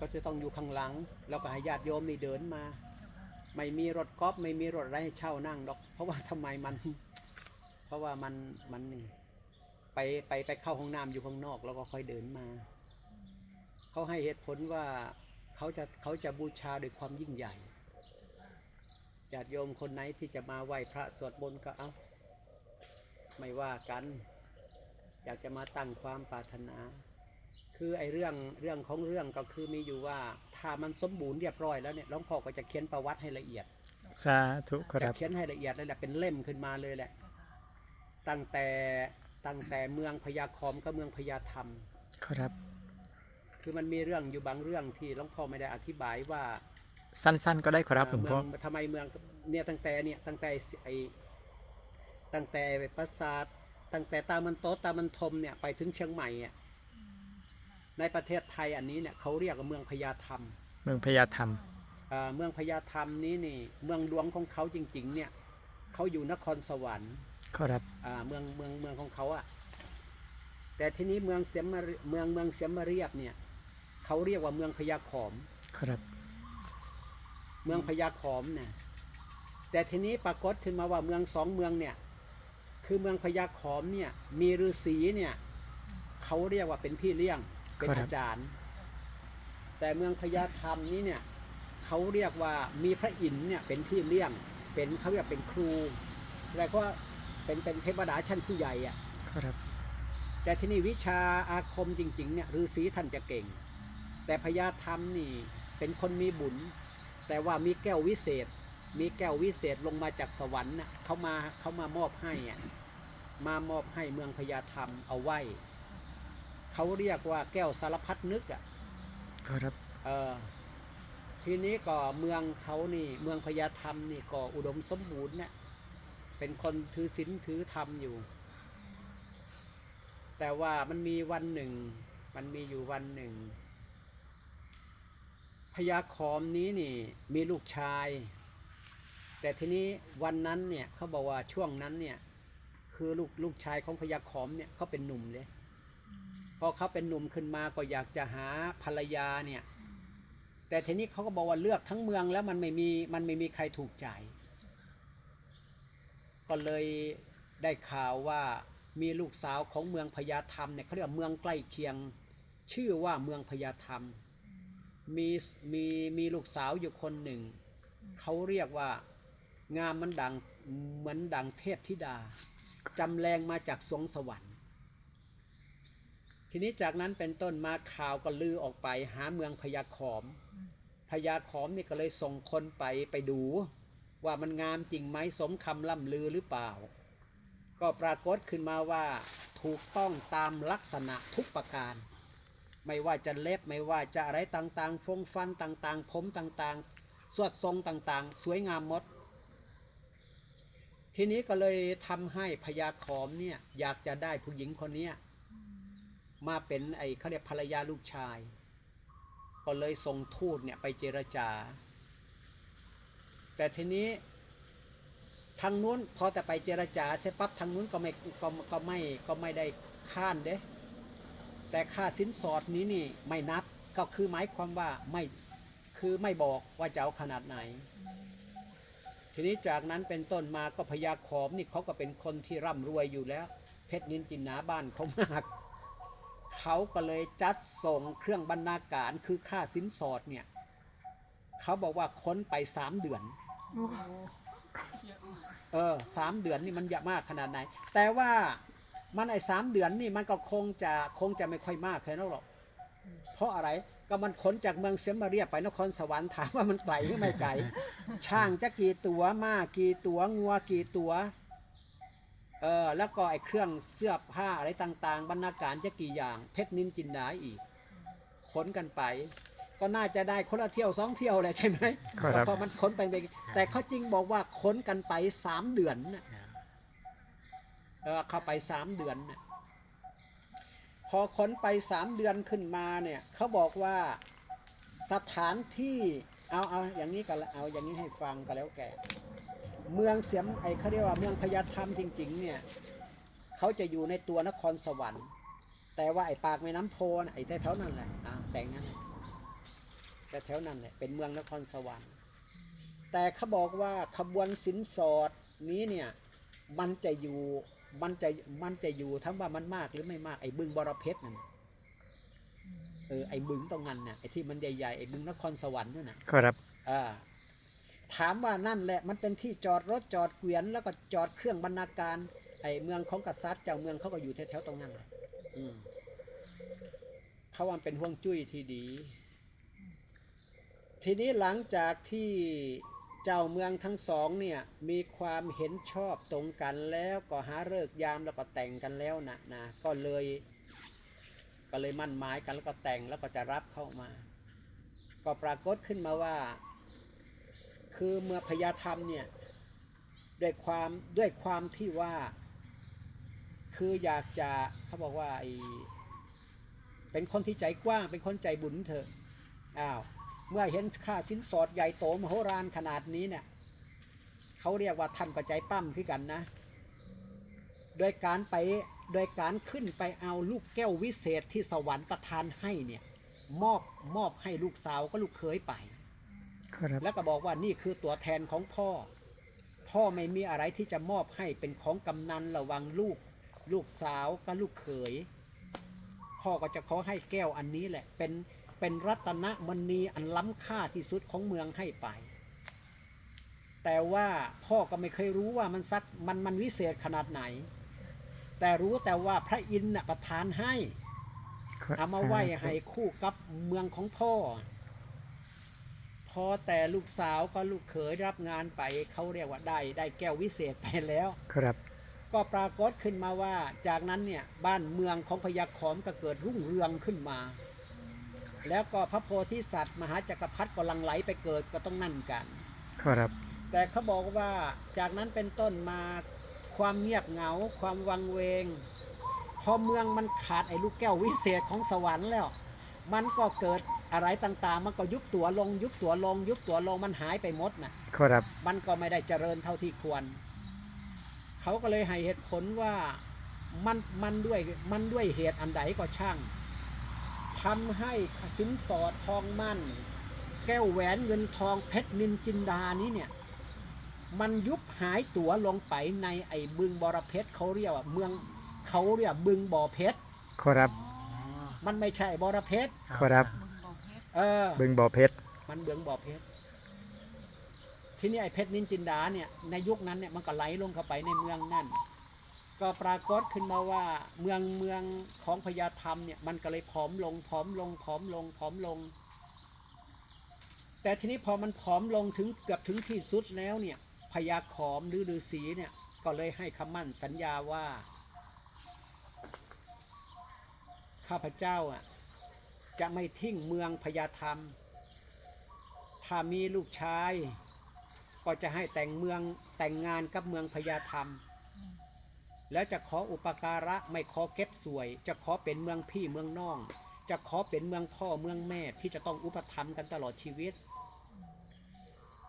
ก็จะต้องอยู่ข้างหลัง แล้วก็ให้ญาติโยมนี่เดินมา ไม่มีรถกอล์ฟไม่มีรถอะไรให้เช่านั่งดอก เพราะว่าทำไมมัน เพราะว่ามันมันนี่ไปไปไปเข้าห้องน้ำอยู่ข้างนอก แล้วก็ค่อยเดินมา เขาให้เหตุผลว่าเขาจะเขาจะบูชาด้วยความยิ่งใหญ่ญาติโยมคนไหนที่จะมาไหว้พระสวดมนต์ก็เอาไม่ว่ากัน อยากจะมาตั้งความปรารถนา คือไอ้เรื่องเรื่องของเรื่องก็คือมีอยู่ว่าถ้ามันสมบูรณ์เรียบร้อยแล้วเนี่ยหลวงพ่อก็จะเขียนประวัติให้ละเอียดสาธุคจะรับ เขียนให้ละเอียดเลยแหละเป็นเล่มขึ้นมาเลยแหละ ตั้งแต่ตั้งแต่เมืองพญาคอมก็เมืองพญาธรรม ครับ คือมันมีเรื่องอยู่บางเรื่องที่หลวงพ่อไม่ได้อธิบายว่าสั้นๆ ก็ได้ครับหลเอ่วองเมืพ่อ องทำไมเมืองเนี่ยตั้งแต่เนี่ยตั้งแต่ไอตั้งแต่ปราสาทตั้งแต่ตามันโตะตามันทมเนี่ยไปถึงเชียงใหม่อะ ในประเทศไทยอันนี้เนี่ยเขาเรียกว่าเมืองพญาธรรม เมืองพญาธรรมอ่าเมืองพญาธรรมนี้นี่เมืองหลวงของเขาจริง ๆ เนี่ยเขาอยู่นครสวรรค์ครับอ่าเมืองเมืองเมืองของเขาอะแต่ทีนี้เมืองเสียมมารีเมืองเมืองเสียมมาเรียบเนี่ยเขาเรียกว่าเมืองพญาขอมครับ เมืองพญาขอมเนี่ยแต่ทีนี้ปรากฏขึ้นมาว่าเมืองสองเมืองเนี่ยคือเมืองพญาขอมเนี่ยมีฤาษีเนี่ยเขาเรียกว่าเป็นพี่เลี้ยง เป็นอาจารย์ แต่เมืองพญาธรรมนี้เนี่ยเขาเรียกว่ามีพระอินทร์เนี่ยเป็นพี่เลี้ยง เป็นเขาเรียกเป็นครู แล้วก็เป็นเป็นเทวดาชั้นผู้ใหญ่อะครับ แต่ที่นี่วิชาอาคมจริง ๆ เนี่ยฤาษีท่านจะเก่ง แต่พญาธรรมนี่เป็นคนมีบุญ แต่ว่ามีแก้ววิเศษ มีแก้ววิเศษลงมาจากสวรรค์น่ะเขามาเขามามอบให้อะมามอบให้เมืองพญาธรรมเอาไว้ เขาเรียกว่าแก้วสารพัดนึกอะครับเออทีนี้ก็เมืองเขานี่ เมืองพญาธรรมนี่ก็อุดมสมบูรณ์เนี่ยเป็นคนถือศีลถือธรรมอยู่ แต่ว่ามันมีวันหนึ่ง มันมีอยู่วันหนึ่งพญาคอมนี้นี่มีลูกชาย แต่ทีนี้วันนั้นเนี่ยเขาบอกว่าช่วงนั้นเนี่ย คือลูกลูกชายของพญาคอมเนี่ยเขาเป็นหนุ่มเลย พอเขาเป็นหนุ่มขึ้นมาก็อยากจะหาภรรยาเนี่ย แต่ทีนี้เขาก็บอกว่าเลือกทั้งเมืองแล้วมันไม่มีมันไม่มีใครถูกใจ ก็เลยได้ข่าวว่ามีลูกสาวของเมืองพญาธรรมเนี่ยเขาเรียกเมืองใกล้เคียง ชื่อว่าเมืองพญาธรรม มีมีมีลูกสาวอยู่คนหนึ่ง เขาเรียกว่างามมันดังเหมือนดังเทพธิดาจำแรงมาจากสวงสวรรค์ ทีนี้จากนั้นเป็นต้นมาข่าวก็ลือออกไป หาเมืองพญาขอมพญาขอมนี่ก็เลยส่งคนไปไปดู ว่ามันงามจริงไหมสมคำล่ำลือหรือเปล่า ก็ปรากฏขึ้นมาว่าถูกต้องตามลักษณะทุกประการ ไม่ว่าจะเล็บไม่ว่าจะอะไรต่างๆ ฟงฟันต่างๆ ผมต่างๆ สวดทรงต่างๆ สวยงามหมด ทีนี้ก็เลยทำให้พญาขอมเนี่ยอยากจะได้ผู้หญิงคนนี้ มาเป็นไอ้เขาเรียกภรรยาลูกชาย ก็เลยส่งทูตเนี่ยไปเจรจา แต่ทีนี้ทางนู้นพอแต่ไปเจรจาเสร็จปั๊บทางนู้นก็ไม่ก็ก็ไม่ก็ไม่ได้ค้านเด้ แต่ค่าสินสอดนี้นี่ไม่นับก็คือหมายความว่าไม่คือไม่บอกว่าจะเอาขนาดไหน ทีนี้จากนั้นเป็นต้นมาก็พญาขอมนี่เขาก็เป็นคนที่ร่ำรวยอยู่แล้ว เพชรนินจินหนาบ้านเขามาก เขาก็เลยจัดส่งเครื่องบรรณาการคือค่าสินสอดเนี่ย เขาบอกว่าค้นไปสามเดือน เออสามเดือนนี่มันเยอะมากขนาดไหน แต่ว่ามันไอ้สามเดือนนี่มันก็คงจะคงจะไม่ค่อยมากแค่นั้นหรอก เพราะอะไรก็มันขนจากเมืองเสียมาเรียไปนครสวรรค์ถามว่ามันไกลหรือไม่ไกล ช่างจะกี่ตัวม้ากี่ตัวงัวกี่ตัว เออแล้วก็ไอ้เครื่องเสื้อผ้าอะไรต่างๆ บรรณาการจะกี่อย่าง เพชรนินจินดาอีกขนกันไป ก็น่าจะได้คนละเที่ยวสองเที่ยวแหละใช่ไหมครับเพราะมันขนไปเป็นแต่เขาจริงบอกว่าขนกันไปสามเดือนน่ะเออเข้าไปสามเดือนน่ะพอขนไปสามเดือนขึ้นมาเนี่ยเขาบอกว่าสถานที่เอาเอาอย่างนี้กันละเอาอย่างนี้ให้ฟังกันแล้วแก เมืองเสียมไอเขาเรียกว่าเมืองพญาธรรมจริง ๆ เนี่ยเขาจะอยู่ในตัวนครสวรรค์ แต่ว่าไอปากแม่น้ำโพนไอแถวๆนั่นแหละอ่าแต่งนั้นทแต่แถวนั้นเนี่ยเป็นเมืองนครสวรรค์ แต่เขาบอกว่าขบวนสินสอดนี้เนี่ยมันจะอยู่มันจะมันจะอยู่ทั้งว่ามันมากหรือไม่มากไอ้บึงบรเพชรนั่นน่ะเออไอ้บึงตรงนั้นน่ะไอ้ที่มันใหญ่ๆไอ้บึงนครสวรรค์นั่นน่ะครับอ่า ถามว่านั่นแหละมันเป็นที่จอดรถจอดเกวียน แล้วก็จอดเครื่องบรรณาการ ไอ้เมืองของกษัตริย์เจ้าเมืองเขาก็อยู่แถวๆตรงนั้นอืมเขาว่ามันเป็นห่วงจุ้ยที่ดี ทีนี้หลังจากที่เจ้าเมืองทั้งสองเนี่ย มีความเห็นชอบตรงกันแล้วก็หาเลิกยามแล้วก็แต่งกันแล้วนะนะก็เลย ก็เลยมั่นหมายกันแล้วก็แต่งแล้วก็จะรับเข้ามา ก็ปรากฏขึ้นมาว่า คือเมื่อพญาธรรมเนี่ยด้วยความด้วยความที่ว่า คืออยากจะเขาบอกว่าไอเป็นคนที่ใจกว้าง เป็นคนใจบุญเถอะอ้าวเมื่อเห็นค่าสินสอดใหญ่โตมโหฬารขนาดนี้เนี่ยเขาเรียกว่าท่านก็ใจปั้มขึ้นกันนะ โดยการไปโดยการขึ้นไปเอาลูกแก้ววิเศษที่สวรรค์ประทานให้เนี่ยมอบมอบให้ลูกสาวก็ลูกเคยไป แล้วก็บอกว่านี่คือตัวแทนของพ่อ พ่อไม่มีอะไรที่จะมอบให้เป็นของกำนันระวังลูก ลูกสาวกับลูกเขย พ่อก็จะขอให้แก้วอันนี้แหละ เป็นเป็นรัตนมณีอันล้ำค่าที่สุดของเมืองให้ไป แต่ว่าพ่อก็ไม่เคยรู้ว่ามันซักมันมันวิเศษขนาดไหน แต่รู้แต่ว่าพระอินทร์น่ะประทานให้ครับเอามาไหว้ให้คู่กับเมืองของพ่อ พอแต่ลูกสาวก็ลูกเขยรับงานไปเขาเรียกว่าได้ ได้แก้ววิเศษไปแล้ว ครับ ก็ปรากฏขึ้นมาว่า จากนั้นเนี่ยบ้านเมืองของพญาขอมก็เกิดรุ่งเรืองขึ้นมา แล้วก็พระโพธิสัตว์ มหาจักรพรรดิก็หลังไหลไปเกิดก็ต้องนั่นกัน ครับ แต่เขาบอกว่าจากนั้นเป็นต้นมาความเงียบเหงา ความวังเวง พอเมืองมันขาดไอ้ลูกแก้ววิเศษของสวรรค์แล้ว มันก็เกิด อะไรต่างๆ มันก็ยุบตัวลง ยุบตัวลง ยุบตัวลงมันหายไปหมดน่ะครับมันก็ไม่ได้เจริญเท่าที่ควร เขาก็เลยให้เหตุผลว่ามันมันด้วยมันด้วยเหตุอันใดก็ช่างทำให้สินสอดทองมั่น แก้วแหวนเงินทองเพชรนินจินดานี้เนี่ย มันยุบหายตัวลงไปในไอ้บึงบรเพชรเขาเรียกว่าเมืองเขาเรียกบึงบ่อเพชรครับ มันไม่ใช่บรเพชรครับมึงบอก เพชรเออ บึงบ่อเพชร มันเบืองบ่อเพชร ที่นี่ไอ้เพชรนินจินดาเนี่ย ในยุคนั้นเนี่ยมันก็ไหลลงเข้าไปในเมืองนั่น ก็ปรากฏขึ้นมาว่าเมืองเมืองของพญาธรรมเนี่ยมันก็เลยผอมลงผอมลงผอมลงผอมลง แต่ทีนี้พอมันผอมลงถึงเกือบถึงที่สุดแล้วเนี่ยพญาขอมหรือฤาษีเนี่ย ก็เลยให้คำมั่นสัญญาว่า ข้าพเจ้าอะ จะไม่ทิ้งเมืองพญาธรรม ถ้ามีลูกชาย ก็จะให้แต่งเมืองแต่งงานกับเมืองพญาธรรม แล้วจะขออุปการะไม่ขอเก็บสวย จะขอเป็นเมืองพี่เมืองน้อง จะขอเป็นเมืองพ่อเมืองแม่ที่จะต้องอุปถัมภ์กันตลอดชีวิต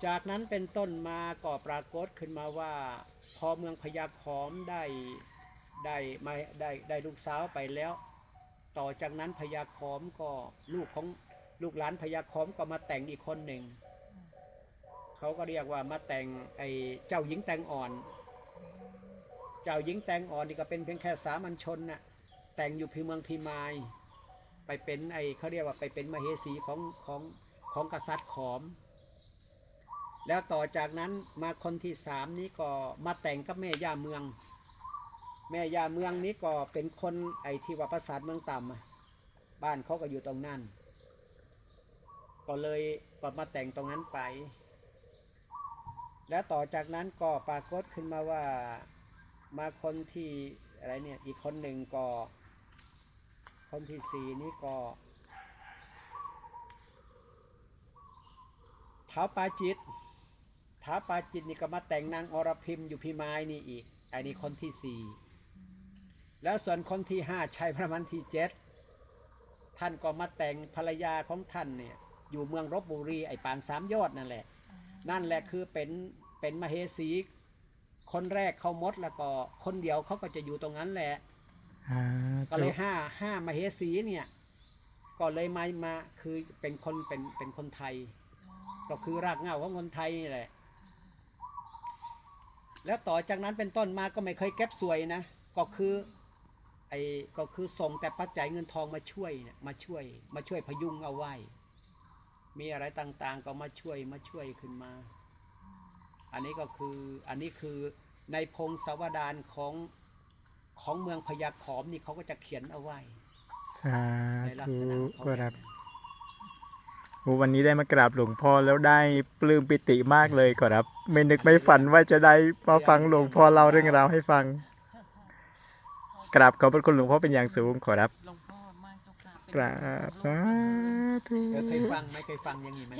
จากนั้นเป็นต้นมาก็ปรากฏขึ้นมาว่า พอเมืองพญาขอมได้ได้มาได้ได้ลูกสาวไปแล้ว ต่อจากนั้นพญาขอมก็ลูกของลูกหลานพญาขอมก็มาแต่งอีกคนหนึ่งเขาก็เรียกว่ามาแต่งไอ้เจ้าหญิงแตงอ่อน เจ้าหญิงแตงอ่อนนี่ก็เป็นเพียงแค่สามัญชนน่ะแต่งอยู่พีเมืองพีมาย ไปเป็นไอ้เขาเรียกว่าไปเป็นมเหสีของของของกษัตริย์ขอม แล้วต่อจากนั้นมาคนที่สามนี้ก็มาแต่งกับแม่ย่าเมือง แม่ย่าเมืองนี้ก็เป็นคนไอที่ว่าปราสาทเมืองต่ำบ้านเขาก็อยู่ตรงนั้น ก็เลยก็มาแต่งตรงนั้นไป แล้วต่อจากนั้นก็ปรากฏขึ้นมาว่ามาคนที่อะไรเนี่ยอีกคนหนึ่งก็ คนที่สี่นี้ก็ท้าปาจิตท้าปาจิตนี่ก็มาแต่งนางอรพิมอยู่พิมายนี่อีกอันนี้คนที่สี่ แล้วส่วนคนที่ห้าชัยพระมันที่เจ็ดท่านก็มาแต่งภรรยาของท่านเนี่ยอยู่เมืองรบบุรีไอ้ปางสามยอดนั่นแหละ นั่นแหละคือเป็นเป็นมเหสีคนแรกเขามดแล้วก็คนเดียวเขาก็จะอยู่ตรงนั้นแหละอ่าก็เลยห้าห้ามเหสีเนี่ยก็ก็เลยมามาคือเป็นคนเป็นเป็นคนไทย ก็คือรากเหง้าของคนไทยนี่แหละ แล้วต่อจากนั้นเป็นต้นมาก็ไม่เคยเก็บสวยนะ ก็คือ ไอ้ก็คือส่งแต่ปัจจัยเงินทองมาช่วยเนี่ยมาช่วย มาช่วยพยุงเอาไว้ มีอะไรต่างๆ ก็มาช่วยมาช่วยขึ้นมา อันนี้ก็คืออันนี้คือในพงศาวดารของของเมืองพญาขอมนี่เขาก็จะเขียนเอาไว้ สาในลักธุษณะของเขาขอรับโอ้วันนี้ได้มากราบหลวงพ่อแล้วได้ปลื้มปิติมากเลยขอรับ ไม่นึกไม่ฝันว่าจะได้มาฟังหลวงพ่อเล่าเรื่องราวให้ฟัง กราบขอบพระคุณหลวงพ่อเป็นอย่างสูงขอรับ หลวงพ่อมากเจ้าค่ะเป็น กราบสาธุเออเคยฟังไหมเคยฟังอย่างนี้ไหมยัง